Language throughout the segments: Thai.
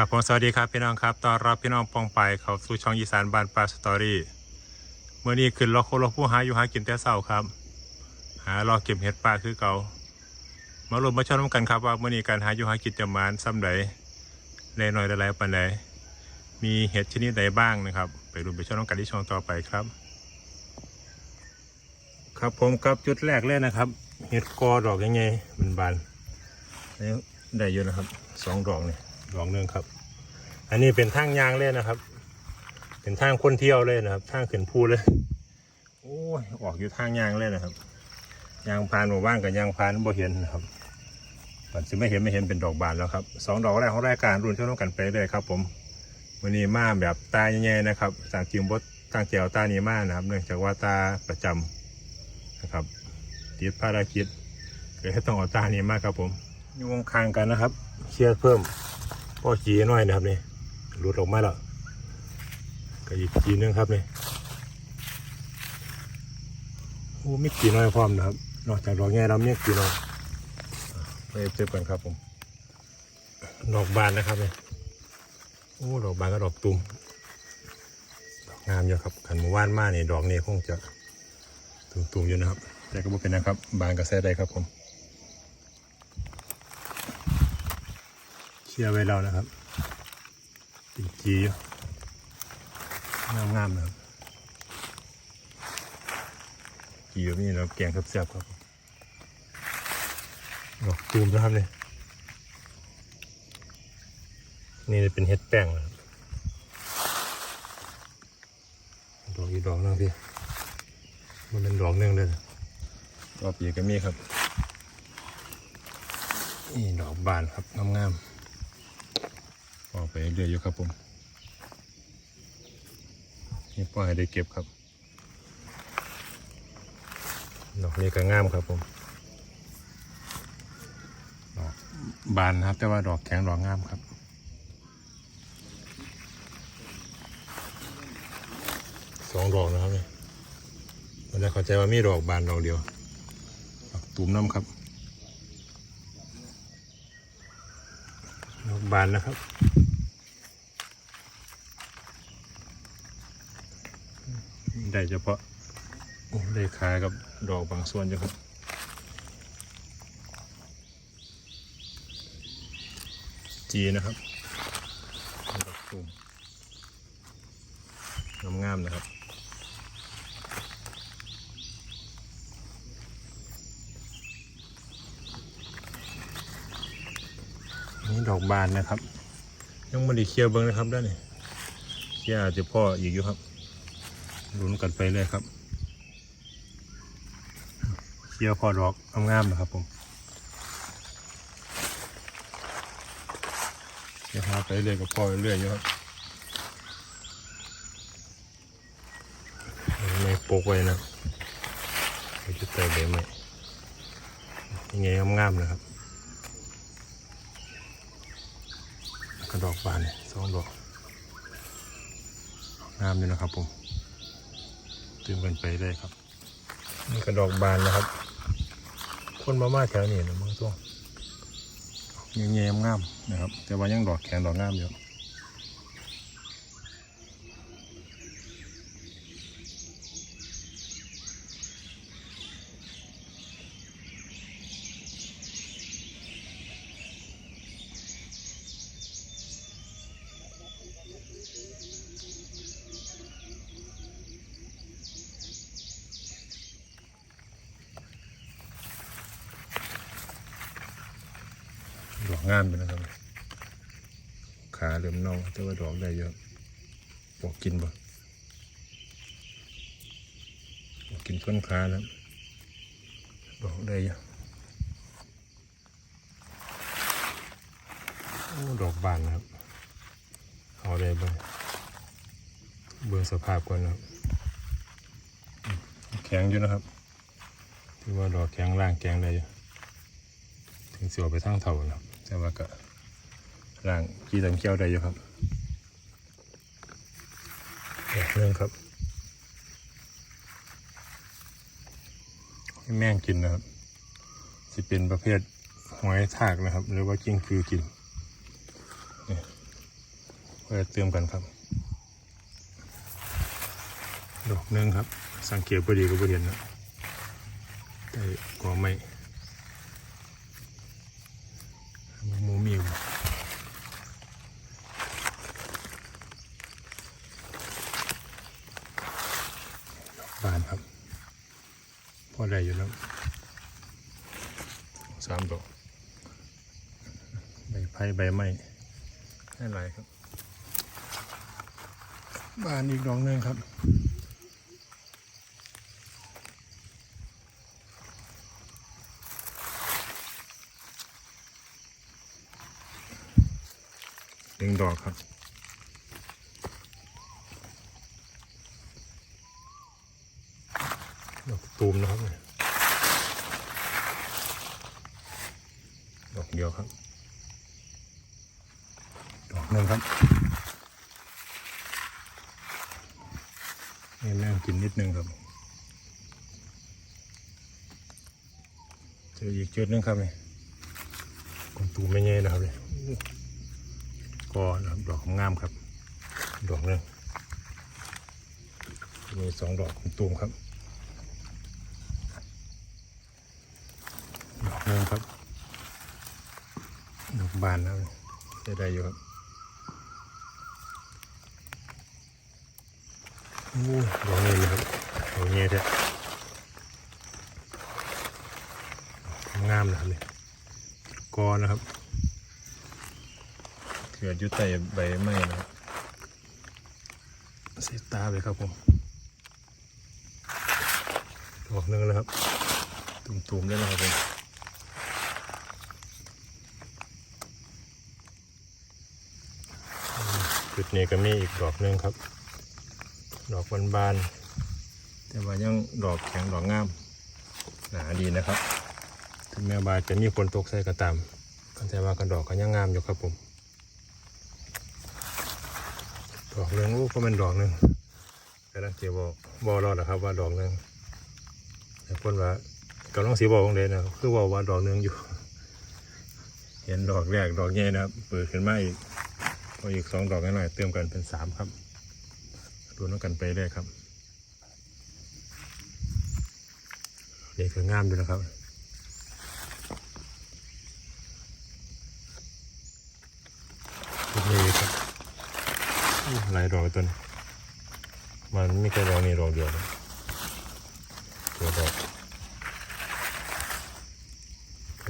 ครับผมสวัสดีครับพี่น้องครับต้อนรับพี่น้องปองไปเขาสู่ช่องอีสานบานปลาสตอรี่เมื่อนี้ขึ้นรอโคโลผู้หาอยู่หากินแต่เช้าครับ หารอเก็บเห็ดปลาคือเก่ามาลงมาชมกันครับว่าเมื่อนี้การหาอยู่หากินจะมานซ้ำใดแน่น้อยได้หลายปันใดมีเห็ดชนิดใดบ้างนะครับ ไปดูไปชมกันที่ช่องต่อไปครับ ครับผมกับจุดแรกเลยนะครับ เห็ดกอดอกยังไงมันบานได้เยอะนะครับสองดอกนี่ย ดอกหนึ่องครับ อันนี้เป็นทางยางเลยนะครับ เป็นทางคนเที่ยวเลยนะครับ ทางขึ้นภูเลย โอ้ยออกอยู่ทางยางเลยนะครับ ยางพานหมู่บ้านกับยางพานบ่เห็นนะครับปัจจุบันเห็นไม่เห็นเป็นดอกบานแล้วครับสองดอกแรกของรายการรุ่นเท่ากันไปเลยครับ ผมวันนี้มาแบบตาใหญ่ๆนะครับจากจิมบดตั้งเจียวตานี้มานะครับ เนื่องจากว่าตาประจำนะครับติดภารกิจก็เลยต้องเอาตานี้มาครับผมอยู่ข้างกันนะครับเคียร์เพิ่ม พ่อจีน้อยนะครับนี่หลุดออกมาแล้วก็อีกจีนึงครับนี่โอ้ไม่กี่น้อยพร้อมนะครับ นอกจากดอกแง่เราเนี่ยกี่น้อยไปเจอกันครับผมดอกบานนะครับเนี่ยโอ้ดอกบานก็ดอกตุ่มดอกงามอยู่ครับขันหมู่บ้านมากนี่ดอกนี้คงจะตุ่มๆอยู่นะครับ แต่ก็ไม่เป็นนะครับ บานก็แซ่ได้ครับผม ชียร์ไว้เรานะครับเป็นจีอยู่งามๆนะครับกี่แบบนี้เราแกงแซ่บๆครับดอกตูมนะครับเนี่ยนี่เป็นเห็ดแป้งนะครับดอกอีกดอกหนึงพี่มันเป็นดอกหนึงเลยนะดอกปีกก็มีครับนี่ดอกบานครับงามๆ ออกไปเรื่อยอยู่ครับผมนี่ปล่อยให้ได้เก็บครับดอกนี้ก็งามครับผมดอกบานนะครับ แต่ว่าดอกแข็งดอกงามครับสองดอกนะครับเนี่ยมันจะเข้าใจว่ามีดอกบานดอกเดียวดอกตูมน้ำครับ ดอกบานนะครับ ได้เฉพาะโอ้ได้ขากับดอกบางส่วนอยู่ครับจีนะครับดอกตูมงามๆนะครับนี่ดอกบานนะครับ ยังไม่ได้เคลียร์เบิ้งนะครับด้านนี้เคลียร์อาจจะพ่ออีกอยู่ครับ ลุ้นกันไปเลยครับเคี่ยวพอดอกงามๆนะครับผมเดี๋ยวหาไปเรื่อยกับพ่อเรื่อยๆอยู่ครับไม่ปกไว้นะเดี๋ยวจะเติมใบไม้ยังไงงามๆนะครับกระดอกบานสองดอกงามอยู่นะครับผม ติมกันไปได้ครับนี่กระดอกบานนะครับ คนมามาแถวนี้นะมึงตัวเงี้ยงามนะครับ แต่ว่ายังดอกแข็งดอกงามอยู่ งามอยู่นะครับ ขาเริ่มเน่าแต่ว่าดอกได้เยอะปอกกินบ่ปอกกินต้นขาแล้วดอกได้เยอะดอกบานนะครับเอาได้บ้างเบิ่งสภาพก่อนนะครับแข็งอยู่นะครับถือว่าดอกแข็งร่างแข็งได้อยู่ถึงเสียวไปทั้งเท่านะครับ แต่ว่าก็ร่างกีตำเกี้ยวได้อยู่ครับแบบนึงครับให้แม่งกินนะครับสิเป็นประเภทหอยทากนะครับ หรือว่ากิ้งคือกินนี่ก็จะเติมกันครับ ดอกหนึ่งครับ สังเกตพอดีก็พอเห็นนะแต่ก็ไม่หมูมีอยู่บานครับ พ อได้อยู่แล้วสามดอกใบไผ่ใบไม้ให้หลายครับ บานอีกดอกหนึ่งครับหนึ่งดอกครับ ดอกตูมนะครับเนี่ยดอกเดียวครับ ดอกหนึ่งครับนี่แม่งกินนิดนึงครับเจออีกจุดหนึงครับนี่กลมตูมไม่เงยนะครับนี่ก็นะดอกงามครับ ดอกหนึ่งมีสองดอกกลมตูมครับ ดอกห นึ่งครับดอกบานนะครับใช้ได้อยู่ครับโอ้ดอกนี้นครับดอกเงี้ยแท้งามนะครับเนี่ยกอนะครับเกิดอยุใต้ใบไม้นะครับเสียตาไปครับผมดอกหนึ่งนะครับตุ่มๆเลยนะครับผม จุดนี้ก็มีอีกดอกหนึ่งครับ ดอกบานๆแต่ว่ายังดอกแข็งดอกงามหนาดีนะครับถึงแม้ว่าจะมีฝนตกใส่ก็ตามแต่ว่าก็ดอกก็ยังงามอยู่ครับผมดอกหนึ่งลูกก็เป็นดอกหนึ่งกำลังเกี่ยวบอกบอรอดนะครับว่าดอกหนึ่งแต่คนว่ากำลังสีบอกของเดนนะครับคือบอกว่าดอกหนึ่งอยู่ เห็นดอกแรกดอกใหญ่นะครับเปิดขึ้นมาอีก พออีกสองดอกหน่อยเติมกันเป็นสามครับรวมกันไปเรื่อยครับเด็กก็งามด้วยนะครับนี่ครับหลายดอกตัวนี้มันไม่แค่ดอกนี้ดอกเดียวนะตัวดอก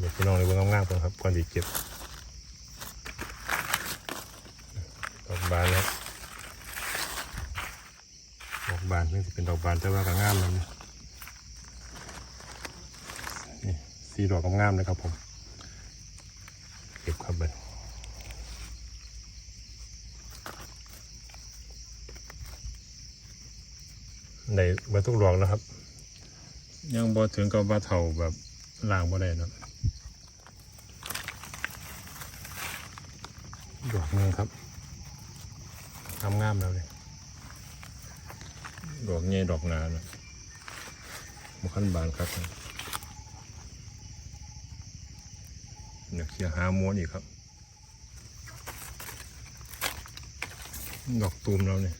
เด็กพี่น้องเลยเบิ่งงามๆก่อนครับก่อนที่เก็บ ดอกบานแล้วดอกบานนี่จะเป็นดอกบานแต่ว่าก็งามเลยนี่สีดอกก็งามเลยครับผมเก็บครับเบิดในเบิดทุกดอกนะครับ ยังบ่ถึงกับว่าเท่าแบบล่างบ่ได้เนาะดอกหนึงครับ งามงามๆแล้วเลยดอกใหญ่ดอกหนานอะมุขันบานครับเดี๋ยวเคลียร์หาม้วนอีกครับ ดอกตูมแล้วเนี่ย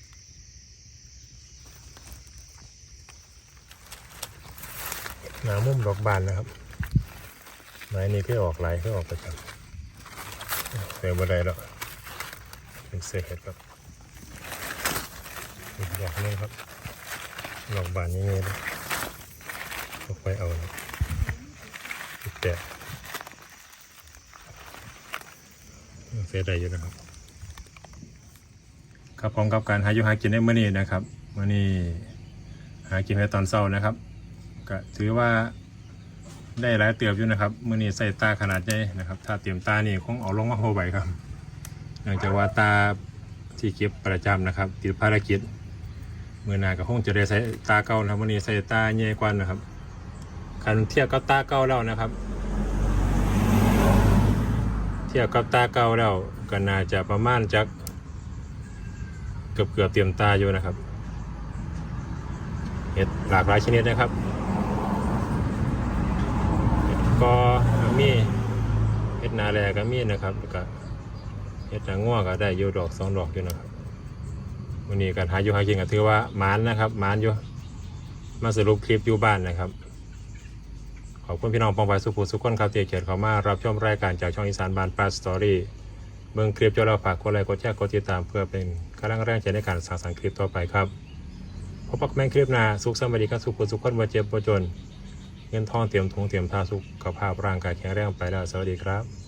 หนามุมดอกบานนะครับไม้นี้เพื่อออกลายเพื่อออกประจำเสียบันไดแล้วเป็นเศษเห็ดครับ อีกดอกนึงครับดอกบานย่างเงี้ยเลยก็ไปเอานะอีกแต่เสียดายอยู่นะครับ ครับผมกับการหาอยู่หากินในมื้อนี้นะครับมื้อนี้หากินในตอนเช้านะครับ ก็ถือว่าได้หลายเติบอยู่นะครับมื้อนี้ใส่ตาขนาดใหญ่นะครับ ถ้าเตรียมตานี่คงเอาลงมาโฮใบครับเนื่องจากว่าตาที่เก็บประจำนะครับ ติดภารกิจ มื่อหนาก็คงจะได้ใส่ตาเก่านะครับวันนี้ใส่ตาใหญ่กว่านะครับคันเทียบกับตาเก่าแล้วนะครับ เทียบกับตาเก่าแล้วก็น่าจะประมาณจักเกือบเกือบเตรียมตาอยู่นะครับเห็ดหลากหลายชนิดนะครับเห็ดกอมีเห็ดนาแลก็มีนะครับแล้วก็เห็ดนังง่วก็ได้อยู่ดอกสองดอกอยู่นะครับ วันนี้การหาอยู่หากินก็ถือว่ามานนะครับมานอยู่มาสรุปคลิปอยู่บ้านนะครับ ขอบคุณพี่น้องปองไปสุภูสุขคนครับที่เกียรติเขามารับชมรายการจากช่องอีสานบานปลาสตอรี่เบื้องคลิปจนเราฝากกดไลค์กดแชร์กดติดตามเพื่อเป็นกำลังแรงใจในการสร้างสรรค์คลิปต่อไปครับพบกับแม่งคลิปหน้าสุขสวัสดีครับสุภูสุขคนบ่เจ็บบ่จน เงินทองเตรียมทงเตรียมทาสุขภาพร่างกายแข็งแรงไปแล้วสวัสดีครับ